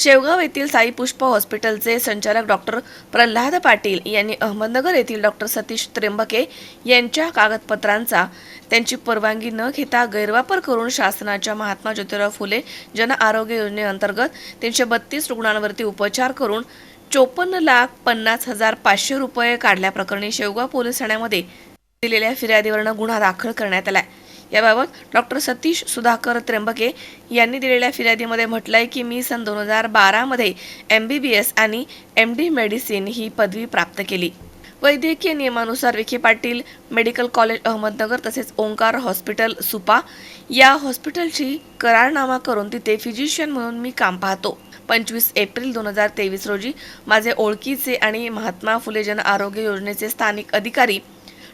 शेवगाव येथील साई पुष्प हॉस्पिटलचे संचालक डॉक्टर प्रल्हाद पाटील यांनी अहमदनगर येथील डॉक्टर सतीश त्र्यंबके यांच्या कागदपत्रांचा त्यांची परवानगी न घेता गैरवापर करून शासनाच्या महात्मा ज्योतिराव फुले जन आरोग्य योजनेअंतर्गत तीनशे बत्तीस रुग्णांवरती उपचार करून चोपन्न लाख पन्नास हजार पाचशे रुपये काढल्याप्रकरणी शेवगाव पोलीस ठाण्यामध्ये दिलेल्या फिर्यादीवरनं गुन्हा दाखल करण्यात आलाय. याबाबत डॉक्टर सतीश सुधाकर त्र्यंबके यांनी दिलेल्या फिर्यादीमध्ये म्हटलं आहे की मी सन दोन हजार बारामध्ये एम बी बी एस आणि एम डी मेडिसिन ही पदवी प्राप्त केली. वैद्यकीय नियमानुसार विखे पाटील मेडिकल कॉलेज अहमदनगर तसेच ओंकार हॉस्पिटल सुपा या हॉस्पिटलची करारनामा करून तिथे फिजिशियन म्हणून मी काम पाहतो. पंचवीस एप्रिल दोन हजार तेवीस रोजी माझे ओळखीचे आणि महात्मा फुले जन आरोग्य योजनेचे स्थानिक अधिकारी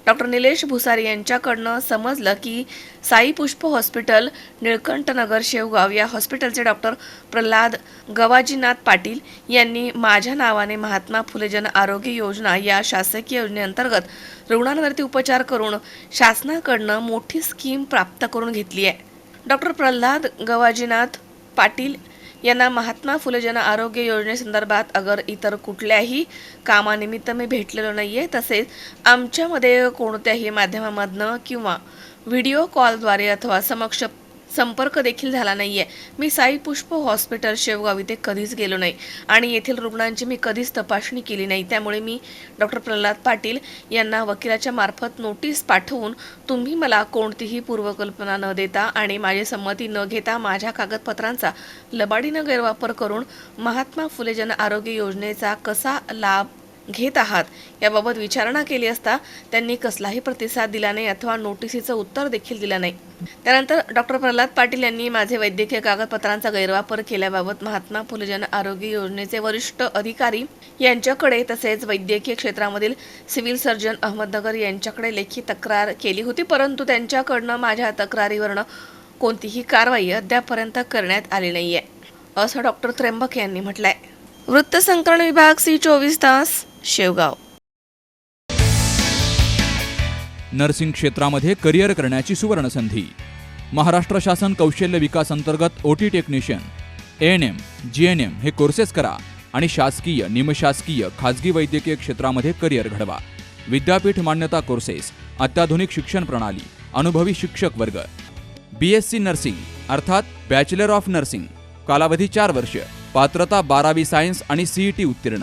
डॉक्टर निलेश भुसारी यांच्याकडनं समजलं की साई पुष्प हॉस्पिटल निळकंठनगर शेवगाव या हॉस्पिटलचे डॉक्टर प्रल्हाद गवाजीनाथ पाटील यांनी माझ्या नावाने महात्मा फुले जन आरोग्य योजना या शासकीय योजनेअंतर्गत रुग्णांवरती उपचार करून शासनाकडनं मोठी स्कीम प्राप्त करून घेतली आहे. डॉक्टर प्रल्हाद गवाजीनाथ पाटील यांना महात्मा फुले जन आरोग्य योजनेसंदर्भात अगर इतर कुठल्याही कामानिमित्त मी भेटलेलो आहे तसेच आमच्यामध्ये कोणत्याही माध्यमामधनं किंवा व्हिडिओ कॉलद्वारे अथवा समक्ष संपर्क देखील झाला नाहीये. मी साई पुष्प हॉस्पिटल शेवगाव इथे कधीच गेलो नाही. आणि येथील रुग्णांची मी कधीच तपासणी केली नाही. त्यामुळे मी डॉक्टर प्रल्हाद पाटील यांना वकिलाच्या मार्फत नोटीस पाठवून तुम्ही मला कोणतीही पूर्वकल्पना न देता आणि माझी संमती न घेता माझ्या कागदपत्रांचा लबाडीनं गैरवापर करून महात्मा फुले जन आरोग्य योजनेचा कसा लाभ घेत आहात. याबाबत विचारणा केली असता त्यांनी कसलाही प्रतिसाद दिला नाही अथवा नोटिसीचं उत्तर देखील दिलं नाही. त्यानंतर डॉक्टर प्रल्हाद पाटील यांनी माझे वैद्यकीय कागदपत्रांचा गैरवापर केल्याबाबत महात्मा फुले जन आरोग्य योजनेचे वरिष्ठ अधिकारी यांच्याकडे तसेच वैद्यकीय क्षेत्रामधील सिव्हिल सर्जन अहमदनगर यांच्याकडे लेखी तक्रार केली होती परंतु त्यांच्याकडनं माझ्या तक्रारीवरनं कोणतीही कारवाई अद्यापर्यंत करण्यात आली नाही आहे असं डॉक्टर त्र्यंबक यांनी म्हटलंय. वृत्तसंकलन विभाग सी चोवीस तास शेवगाव. नर्सिंग क्षेत्रामध्ये करिअर करण्याची सुवर्णसंधी. महाराष्ट्र शासन कौशल्य विकास अंतर्गत O T technician A N M G N M हे कोर्सेस करा आणि शासकीय निमशासकीय खाजगी वैद्यकीय क्षेत्रामध्ये करिअर घडवा. विद्यापीठ मान्यता कोर्सेस अत्याधुनिक शिक्षण प्रणाली अनुभवी शिक्षक वर्ग. बी एस सी नर्सिंग अर्थात बॅचलर ऑफ नर्सिंग कालावधी चार वर्ष पात्रता बारावी सायन्स आणि सीईटी उत्तीर्ण.